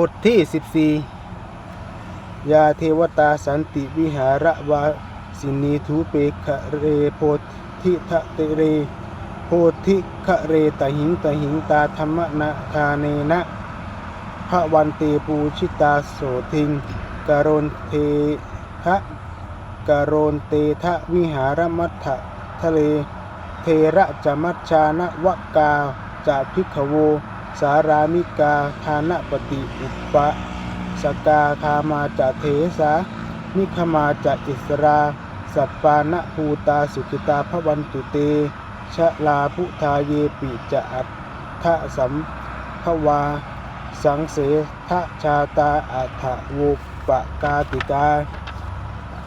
บทที่ 14 ยาเทวตาสันติวิหารวาสินีทูเปคะเรโพธิทะเตเร โพธิคะเรตหิงตหิงตาธรรมนาทาเนนะพระวันเตปูชิตาโสทิงกโรนเททะกโรนเตทะวิหารมัทธะทะเล เทระจมัชชานวกาจะพิขโว สารามิกาทานปฏิอุปะสกาคามาจะเทสานิคมาจะอิสราสัปปานะภูตาสุขิตาพระวันตุเตชะลาพุทาเยปิจะอัตทะสัมภวา สังเสทะชาตาอัฏฐวุปกาติกา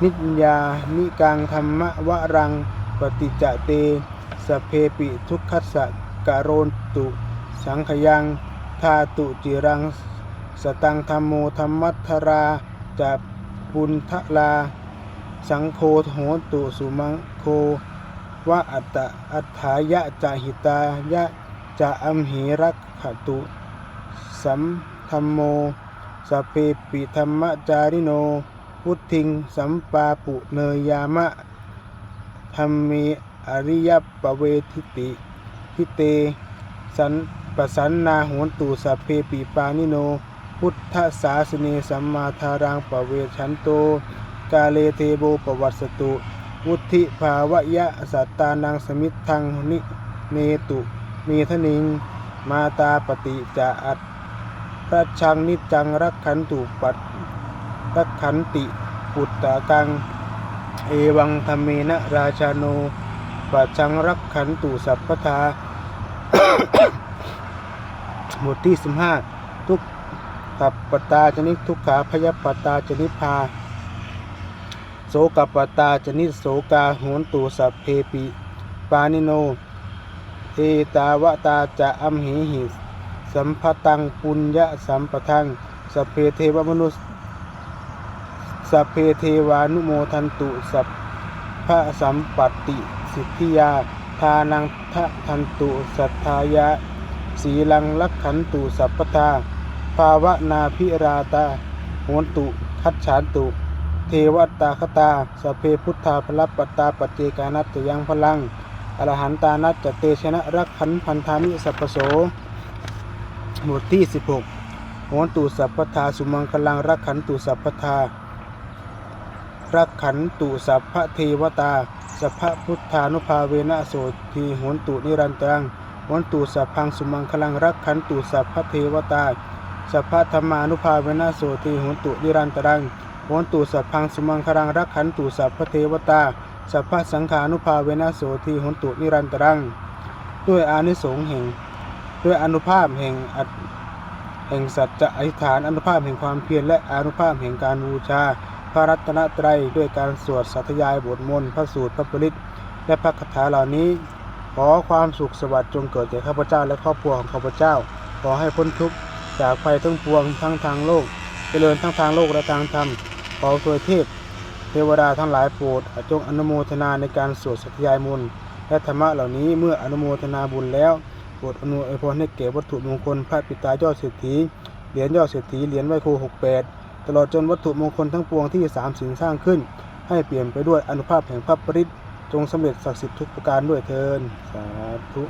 นิจยานิกังธรรมวรังปฏิจเตสเพปิทุกขัสสะกโรนตุ สังขยังทาตุจิรัง สตังธรรมโมธรรมัทราจะปุณทลา สังโฆโหตุสุมังโควะอัตตะอัฏฐายะจะหิตายะจะอัมหิรักขตุ สัมธรรมโมสเพปิธรรมจาริโน พุทธิง สัมปาปุเนยยามะธรรมีอริยปเวทิติ ทิเต สัน ปสันนาโหนตุสัพเพปิปานิโน พุทธศาสเนสัมมาทารังปเวชันโต กาเลเทโบปวัสสตุ วุธิภาวะยะสัตตานังสมิทังนิเนตุมีทนิง มาตาปฏิจาอัตพระชังนิจังรักขันตุปัตรักขันติปุตตะกัง เอวังธรรมเมนะราชาโนปัจจังรักขันตุสัพพทา บทที่ 15 ทุกขับปตาชนิดทุกขาพยปตาชนิพาโสกปตาชนิดโสกาโหนตุสัพเพปิปานิโน เอตาวตาจะอัมหิหิสัมภตังปุญญะสัมปทังสัพเพเทวมนุษย์สัพเพเทวานุโมทันตุสัพพระสัมปัตติสิทธิยาทานังทะทันตุสัทธายะ สีลังลักขันตุสัพพทาภาวนาพิราตาโหนตุ คัจฉานตุ เทวตาคตาสพเพพุทธาพลัปตาปเจกานัตจะยังพลัง อรหันตานัจจเตชนะรักขันพันธามิสัพพโสบทที่ 16โหนตุสัพพทาสุมังคลังรักขันตุสัพพทารักขันตุสัพพเทวตาสัพพพุทธานุภาเวนะโสทีโหนตุนิรันตัง โหนตุสัพพังสุมังคลังรักขันตุสัพพเทวตาสัพพธรรมานุภาเวนะโสทีโหนตุนิรันตรังโหนตุสัพพังสุมังคลังรักขันตุสัพพเทวตาสัพพสังขานุภาเวนะโสทีโหนตุนิรันตรัง ด้วยอานิสงส์แห่ง ด้วยอนุภาพแห่งอัตแห่งสัจจะอธิษฐานอนุภาพแห่งความเพียรและอนุภาพแห่งการบูชา พระรัตนตรัยด้วยการสวดสัทยายบทมนต์พระสูตรพระปริตและพระคาถาเหล่านี้ ขอความสุขสวัสดิ์จงเกิดแก่ข้าพเจ้าและครอบครัวของข้าพเจ้า ขอให้พ้นทุกข์จากภัยทั้งปวงทั้งทางโลก เจริญทั้งทางโลกและทางธรรม ขอเทวเทพ เทวดาทั้งหลายโปรดจงอนุโมทนาในการสวดสัทยายมนต์และธรรมะเหล่านี้เมื่ออนุโมทนาบุญแล้วโปรดอนุอวยพรให้แก่วัตถุมงคลพระปิตายอดเศรษฐีเหรียญยอดเศรษฐีเหรียญไวโคหกแปดตลอดจนวัตถุมงคลทั้งปวงที่สามสิ่งสร้างขึ้น ให้เปลี่ยนไปด้วยอนุภาพแห่งพระปริต จงสำเร็จศักดิ์สิทธิ์ทุกประการด้วยเทินสาธุ